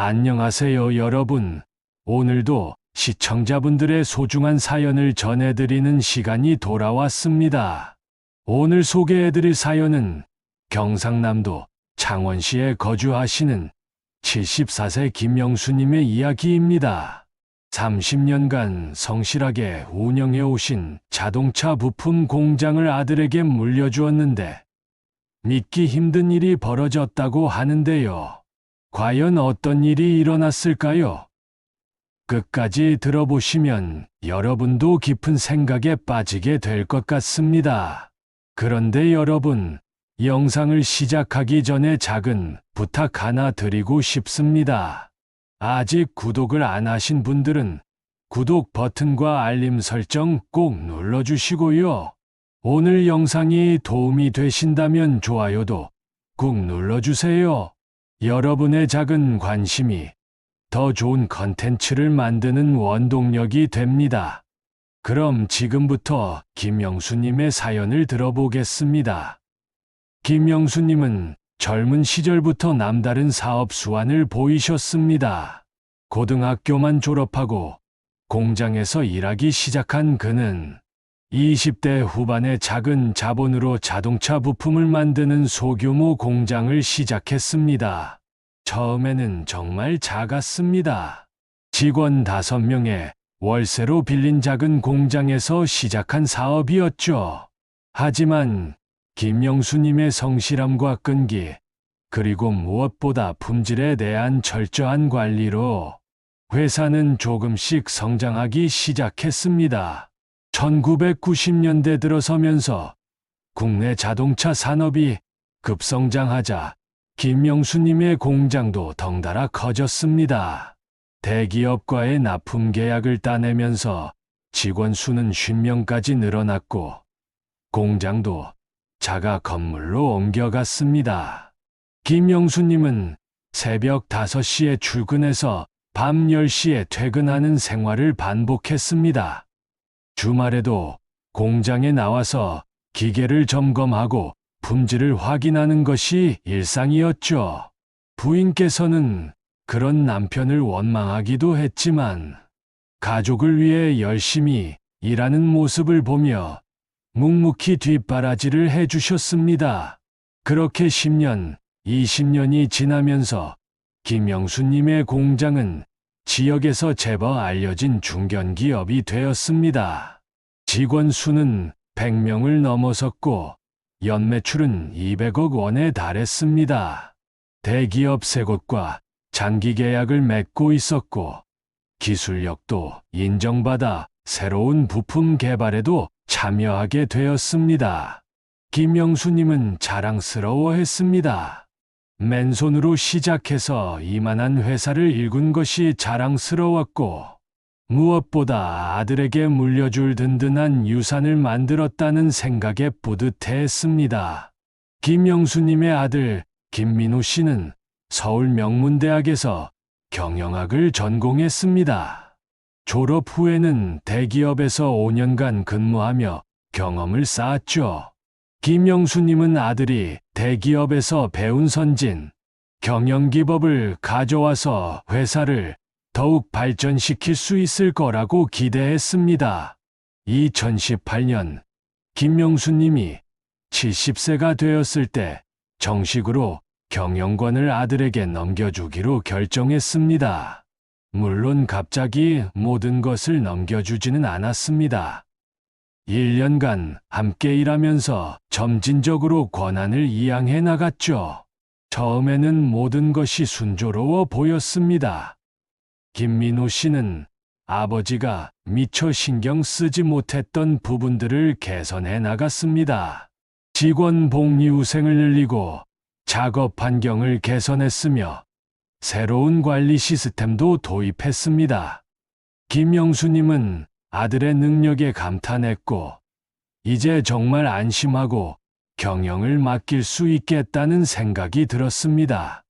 안녕하세요, 여러분. 오늘도 시청자분들의 소중한 사연을 전해드리는 시간이 돌아왔습니다. 오늘 소개해드릴 사연은 경상남도 창원시에 거주하시는 74세 김영수님의 이야기입니다. 30년간 성실하게 운영해 오신 자동차 부품 공장을 아들에게 물려주었는데 믿기 힘든 일이 벌어졌다고 하는데요. 과연 어떤 일이 일어났을까요? 끝까지 들어보시면 여러분도 깊은 생각에 빠지게 될 것 같습니다. 그런데 여러분, 영상을 시작하기 전에 작은 부탁 하나 드리고 싶습니다. 아직 구독을 안 하신 분들은 구독 버튼과 알림 설정 꼭 눌러주시고요. 오늘 영상이 도움이 되신다면 좋아요도 꾹 눌러주세요. 여러분의 작은 관심이 더 좋은 컨텐츠를 만드는 원동력이 됩니다. 그럼 지금부터 김영수님의 사연을 들어보겠습니다. 김영수님은 젊은 시절부터 남다른 사업 수완을 보이셨습니다. 고등학교만 졸업하고 공장에서 일하기 시작한 그는 20대 후반에 작은 자본으로 자동차 부품을 만드는 소규모 공장을 시작했습니다. 처음에는 정말 작았습니다. 직원 5명의 월세로 빌린 작은 공장에서 시작한 사업이었죠. 하지만 김영수님의 성실함과 끈기, 그리고 무엇보다 품질에 대한 철저한 관리로 회사는 조금씩 성장하기 시작했습니다. 1990년대 들어서면서 국내 자동차 산업이 급성장하자 김영수님의 공장도 덩달아 커졌습니다. 대기업과의 납품 계약을 따내면서 직원 수는 50명까지 늘어났고 공장도 자가 건물로 옮겨갔습니다. 김영수님은 새벽 5시에 출근해서 밤 10시에 퇴근하는 생활을 반복했습니다. 주말에도 공장에 나와서 기계를 점검하고 품질을 확인하는 것이 일상이었죠. 부인께서는 그런 남편을 원망하기도 했지만 가족을 위해 열심히 일하는 모습을 보며 묵묵히 뒷바라지를 해주셨습니다. 그렇게 10년, 20년이 지나면서 김영수님의 공장은 지역에서 제법 알려진 중견기업이 되었습니다. 직원 수는 100명을 넘어섰고 연매출은 200억 원에 달했습니다. 대기업 세 곳과 장기 계약을 맺고 있었고 기술력도 인정받아 새로운 부품 개발에도 참여하게 되었습니다. 김영수님은 자랑스러워했습니다. 맨손으로 시작해서 이만한 회사를 일군 것이 자랑스러웠고, 무엇보다 아들에게 물려줄 든든한 유산을 만들었다는 생각에 뿌듯해했습니다. 김영수님의 아들 김민호 씨는 서울 명문대학에서 경영학을 전공했습니다. 졸업 후에는 대기업에서 5년간 근무하며 경험을 쌓았죠. 김영수님은 아들이 대기업에서 배운 선진, 경영기법을 가져와서 회사를 더욱 발전시킬 수 있을 거라고 기대했습니다. 2018년, 김영수님이 70세가 되었을 때 정식으로 경영권을 아들에게 넘겨주기로 결정했습니다. 물론 갑자기 모든 것을 넘겨주지는 않았습니다. 1년간 함께 일하면서 점진적으로 권한을 이양해 나갔죠. 처음에는 모든 것이 순조로워 보였습니다. 김민호 씨는 아버지가 미처 신경 쓰지 못했던 부분들을 개선해 나갔습니다. 직원 복리후생을 늘리고 작업 환경을 개선했으며 새로운 관리 시스템도 도입했습니다. 김영수님은 아들의 능력에 감탄했고, 이제 정말 안심하고 경영을 맡길 수 있겠다는 생각이 들었습니다.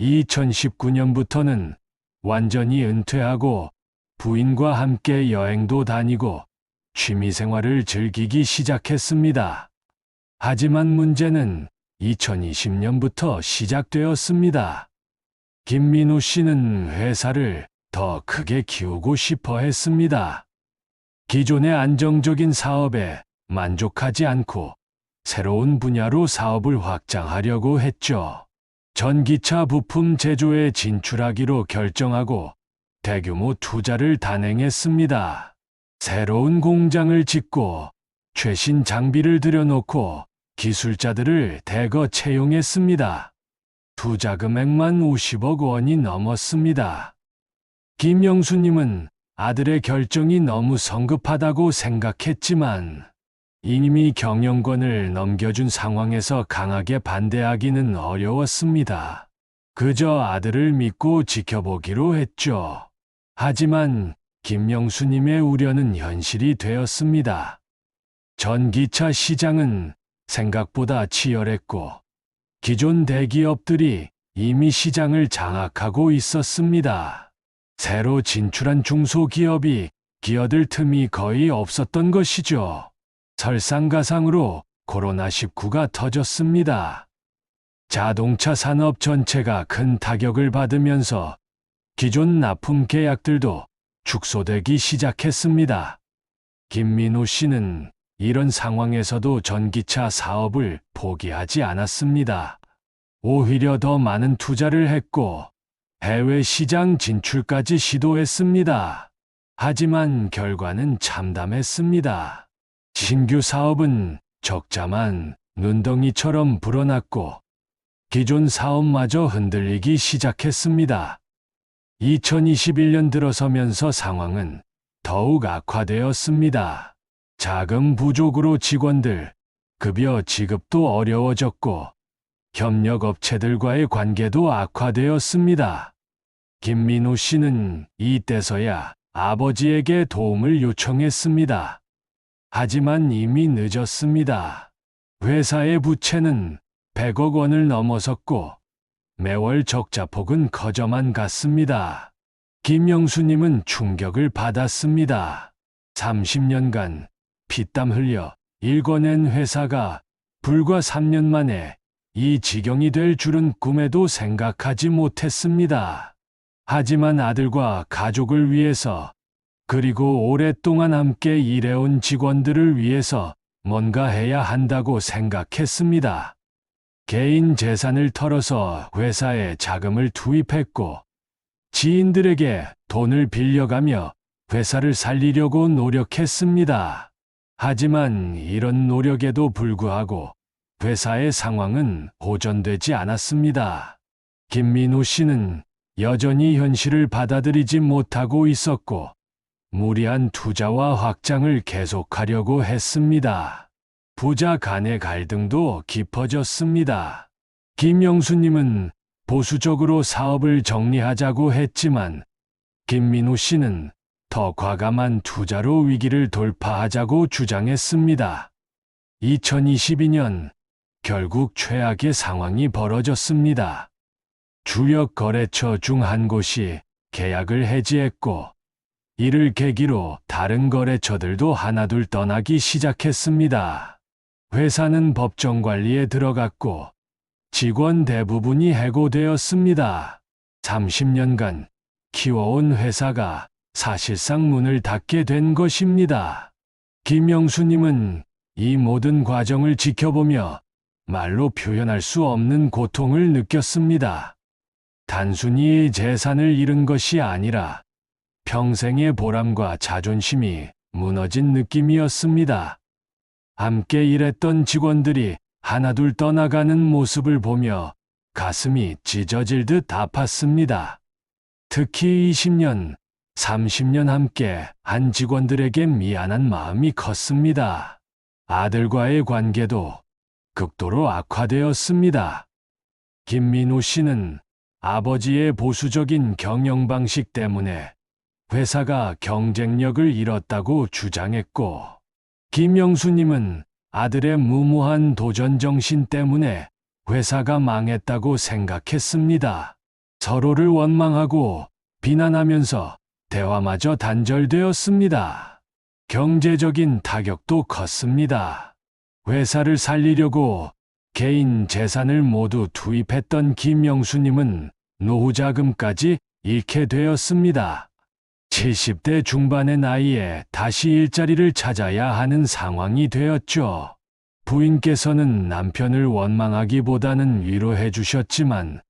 2019년부터는 완전히 은퇴하고 부인과 함께 여행도 다니고 취미 생활을 즐기기 시작했습니다. 하지만 문제는 2020년부터 시작되었습니다. 김민우 씨는 회사를 더 크게 키우고 싶어 했습니다. 기존의 안정적인 사업에 만족하지 않고 새로운 분야로 사업을 확장하려고 했죠. 전기차 부품 제조에 진출하기로 결정하고 대규모 투자를 단행했습니다. 새로운 공장을 짓고 최신 장비를 들여놓고 기술자들을 대거 채용했습니다. 투자 금액만 50억 원이 넘었습니다. 김영수님은 아들의 결정이 너무 성급하다고 생각했지만 이미 경영권을 넘겨준 상황에서 강하게 반대하기는 어려웠습니다. 그저 아들을 믿고 지켜보기로 했죠. 하지만 김영수님의 우려는 현실이 되었습니다. 전기차 시장은 생각보다 치열했고 기존 대기업들이 이미 시장을 장악하고 있었습니다. 새로 진출한 중소기업이 기어들 틈이 거의 없었던 것이죠. 설상가상으로 코로나19가 터졌습니다. 자동차 산업 전체가 큰 타격을 받으면서 기존 납품 계약들도 축소되기 시작했습니다. 김민호 씨는 이런 상황에서도 전기차 사업을 포기하지 않았습니다. 오히려 더 많은 투자를 했고 해외 시장 진출까지 시도했습니다. 하지만 결과는 참담했습니다. 신규 사업은 적자만 눈덩이처럼 불어났고 기존 사업마저 흔들리기 시작했습니다. 2021년 들어서면서 상황은 더욱 악화되었습니다. 자금 부족으로 직원들, 급여 지급도 어려워졌고 협력업체들과의 관계도 악화되었습니다. 김민호 씨는 이때서야 아버지에게 도움을 요청했습니다. 하지만 이미 늦었습니다. 회사의 부채는 100억 원을 넘어섰고 매월 적자폭은 커져만 갔습니다. 김영수님은 충격을 받았습니다. 30년간 피땀 흘려 일궈낸 회사가 불과 3년 만에 이 지경이 될 줄은 꿈에도 생각하지 못했습니다. 하지만 아들과 가족을 위해서 그리고 오랫동안 함께 일해온 직원들을 위해서 뭔가 해야 한다고 생각했습니다. 개인 재산을 털어서 회사에 자금을 투입했고 지인들에게 돈을 빌려가며 회사를 살리려고 노력했습니다. 하지만 이런 노력에도 불구하고 회사의 상황은 호전되지 않았습니다. 김민우 씨는 여전히 현실을 받아들이지 못하고 있었고 무리한 투자와 확장을 계속하려고 했습니다. 부자 간의 갈등도 깊어졌습니다. 김영수님은 보수적으로 사업을 정리하자고 했지만 김민우 씨는 더 과감한 투자로 위기를 돌파하자고 주장했습니다. 2022년 결국 최악의 상황이 벌어졌습니다. 주력 거래처 중 한 곳이 계약을 해지했고 이를 계기로 다른 거래처들도 하나둘 떠나기 시작했습니다. 회사는 법정 관리에 들어갔고 직원 대부분이 해고되었습니다. 30년간 키워온 회사가 사실상 문을 닫게 된 것입니다. 김영수님은 이 모든 과정을 지켜보며 말로 표현할 수 없는 고통을 느꼈습니다. 단순히 재산을 잃은 것이 아니라 평생의 보람과 자존심이 무너진 느낌이었습니다. 함께 일했던 직원들이 하나둘 떠나가는 모습을 보며 가슴이 찢어질 듯 아팠습니다. 특히 20년, 30년 함께 한 직원들에게 미안한 마음이 컸습니다. 아들과의 관계도 극도로 악화되었습니다. 김민우 씨는 아버지의 보수적인 경영 방식 때문에 회사가 경쟁력을 잃었다고 주장했고, 김영수님은 아들의 무모한 도전 정신 때문에 회사가 망했다고 생각했습니다. 서로를 원망하고 비난하면서 대화마저 단절되었습니다. 경제적인 타격도 컸습니다. 회사를 살리려고 개인 재산을 모두 투입했던 김영수님은 노후 자금까지 잃게 되었습니다. 70대 중반의 나이에 다시 일자리를 찾아야 하는 상황이 되었죠. 부인께서는 남편을 원망하기보다는 위로해 주셨지만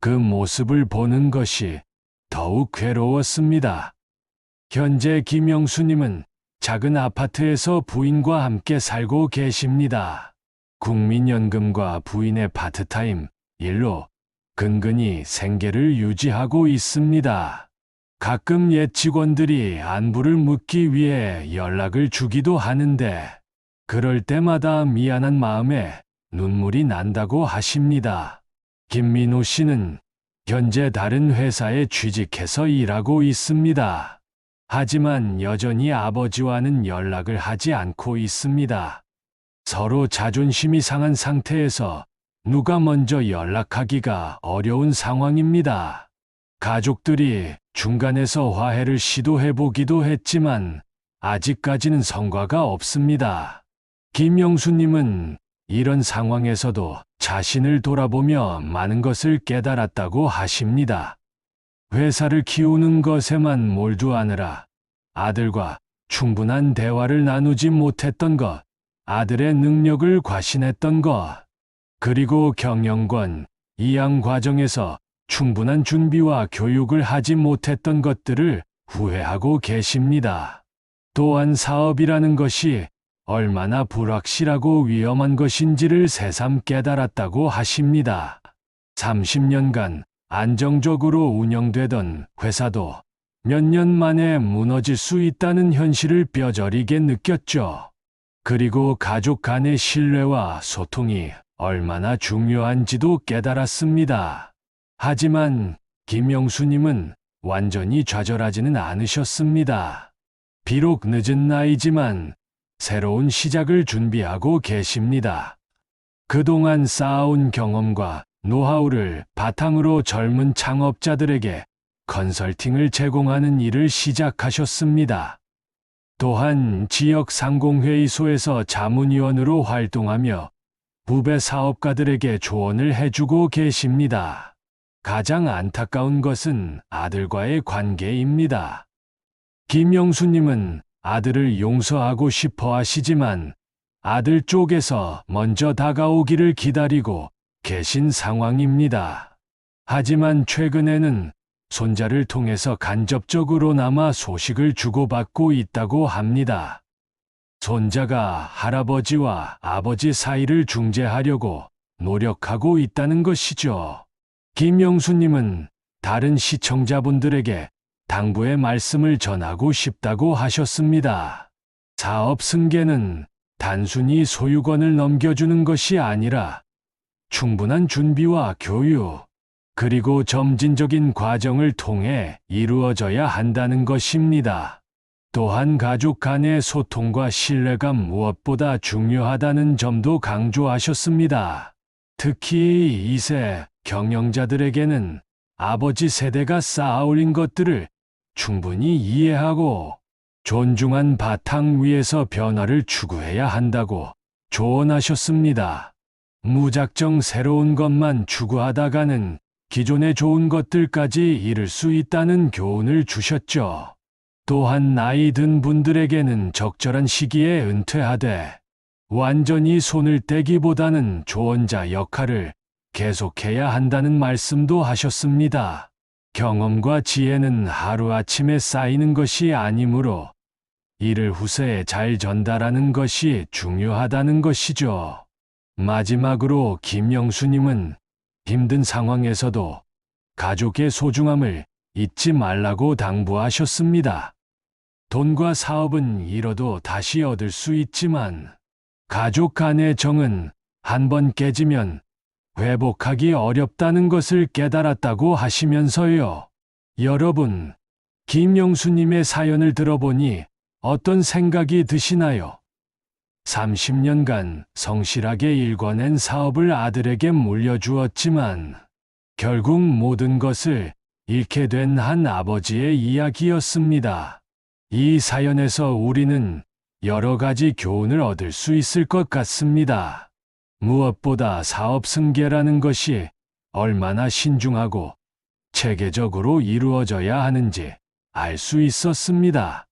그 모습을 보는 것이 더욱 괴로웠습니다. 현재 김영수님은 작은 아파트에서 부인과 함께 살고 계십니다. 국민연금과 부인의 파트타임 일로 근근히 생계를 유지하고 있습니다. 가끔 옛 직원들이 안부를 묻기 위해 연락을 주기도 하는데 그럴 때마다 미안한 마음에 눈물이 난다고 하십니다. 김민호 씨는 현재 다른 회사에 취직해서 일하고 있습니다. 하지만 여전히 아버지와는 연락을 하지 않고 있습니다. 서로 자존심이 상한 상태에서 누가 먼저 연락하기가 어려운 상황입니다. 가족들이 중간에서 화해를 시도해 보기도 했지만 아직까지는 성과가 없습니다. 김영수님은 이런 상황에서도 자신을 돌아보며 많은 것을 깨달았다고 하십니다. 회사를 키우는 것에만 몰두하느라 아들과 충분한 대화를 나누지 못했던 것, 아들의 능력을 과신했던 것, 그리고 경영권, 이양 과정에서 충분한 준비와 교육을 하지 못했던 것들을 후회하고 계십니다. 또한 사업이라는 것이 얼마나 불확실하고 위험한 것인지를 새삼 깨달았다고 하십니다. 30년간 안정적으로 운영되던 회사도 몇 년 만에 무너질 수 있다는 현실을 뼈저리게 느꼈죠. 그리고 가족 간의 신뢰와 소통이 얼마나 중요한지도 깨달았습니다. 하지만 김영수님은 완전히 좌절하지는 않으셨습니다. 비록 늦은 나이지만 새로운 시작을 준비하고 계십니다. 그동안 쌓아온 경험과 노하우를 바탕으로 젊은 창업자들에게 컨설팅을 제공하는 일을 시작하셨습니다. 또한 지역 상공회의소에서 자문위원으로 활동하며 부배 사업가들에게 조언을 해주고 계십니다. 가장 안타까운 것은 아들과의 관계입니다. 김영수님은 아들을 용서하고 싶어 하시지만 아들 쪽에서 먼저 다가오기를 기다리고 계신 상황입니다. 하지만 최근에는 손자를 통해서 간접적으로나마 소식을 주고받고 있다고 합니다. 손자가 할아버지와 아버지 사이를 중재하려고 노력하고 있다는 것이죠. 김영수님은 다른 시청자분들에게 당부의 말씀을 전하고 싶다고 하셨습니다. 사업 승계는 단순히 소유권을 넘겨주는 것이 아니라 충분한 준비와 교육, 그리고 점진적인 과정을 통해 이루어져야 한다는 것입니다. 또한 가족 간의 소통과 신뢰가 무엇보다 중요하다는 점도 강조하셨습니다. 특히 2세 경영자들에게는 아버지 세대가 쌓아올린 것들을 충분히 이해하고 존중한 바탕 위에서 변화를 추구해야 한다고 조언하셨습니다. 무작정 새로운 것만 추구하다가는 기존의 좋은 것들까지 잃을 수 있다는 교훈을 주셨죠. 또한 나이 든 분들에게는 적절한 시기에 은퇴하되 완전히 손을 떼기보다는 조언자 역할을 계속해야 한다는 말씀도 하셨습니다. 경험과 지혜는 하루아침에 쌓이는 것이 아니므로 이를 후세에 잘 전달하는 것이 중요하다는 것이죠. 마지막으로 김영수님은 힘든 상황에서도 가족의 소중함을 잊지 말라고 당부하셨습니다. 돈과 사업은 잃어도 다시 얻을 수 있지만 가족 간의 정은 한 번 깨지면 회복하기 어렵다는 것을 깨달았다고 하시면서요. 여러분, 김영수님의 사연을 들어보니 어떤 생각이 드시나요? 30년간 성실하게 일궈낸 사업을 아들에게 물려주었지만 결국 모든 것을 잃게 된 한 아버지의 이야기였습니다. 이 사연에서 우리는 여러 가지 교훈을 얻을 수 있을 것 같습니다. 무엇보다 사업 승계라는 것이 얼마나 신중하고 체계적으로 이루어져야 하는지 알 수 있었습니다.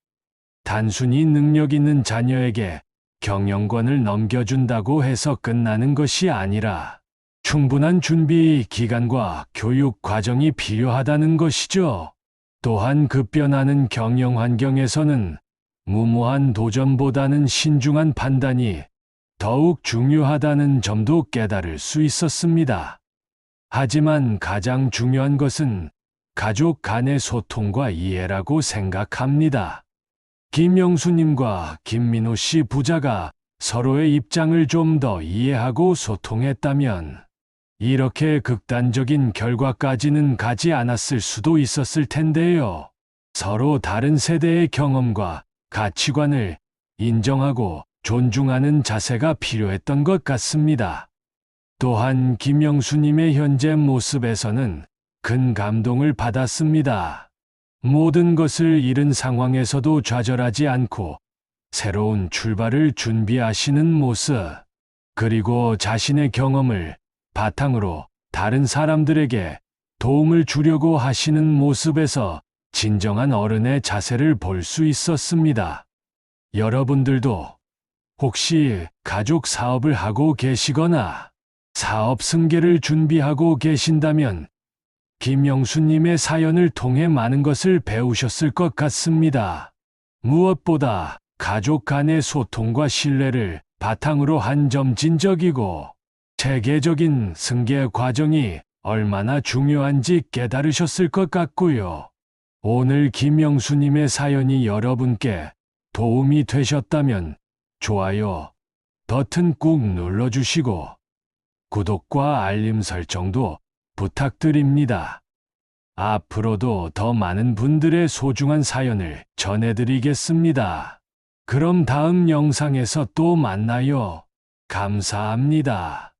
단순히 능력 있는 자녀에게 경영권을 넘겨준다고 해서 끝나는 것이 아니라 충분한 준비 기간과 교육 과정이 필요하다는 것이죠. 또한 급변하는 경영 환경에서는 무모한 도전보다는 신중한 판단이 더욱 중요하다는 점도 깨달을 수 있었습니다. 하지만 가장 중요한 것은 가족 간의 소통과 이해라고 생각합니다. 김영수님과 김민호 씨 부자가 서로의 입장을 좀 더 이해하고 소통했다면 이렇게 극단적인 결과까지는 가지 않았을 수도 있었을 텐데요. 서로 다른 세대의 경험과 가치관을 인정하고 존중하는 자세가 필요했던 것 같습니다. 또한 김영수님의 현재 모습에서는 큰 감동을 받았습니다. 모든 것을 잃은 상황에서도 좌절하지 않고 새로운 출발을 준비하시는 모습, 그리고 자신의 경험을 바탕으로 다른 사람들에게 도움을 주려고 하시는 모습에서 진정한 어른의 자세를 볼 수 있었습니다. 여러분들도 혹시 가족 사업을 하고 계시거나 사업 승계를 준비하고 계신다면 김영수님의 사연을 통해 많은 것을 배우셨을 것 같습니다. 무엇보다 가족 간의 소통과 신뢰를 바탕으로 한 점진적이고 체계적인 승계 과정이 얼마나 중요한지 깨달으셨을 것 같고요. 오늘 김영수님의 사연이 여러분께 도움이 되셨다면 좋아요 버튼 꾹 눌러주시고 구독과 알림 설정도 부탁드립니다. 앞으로도 더 많은 분들의 소중한 사연을 전해드리겠습니다. 그럼 다음 영상에서 또 만나요. 감사합니다.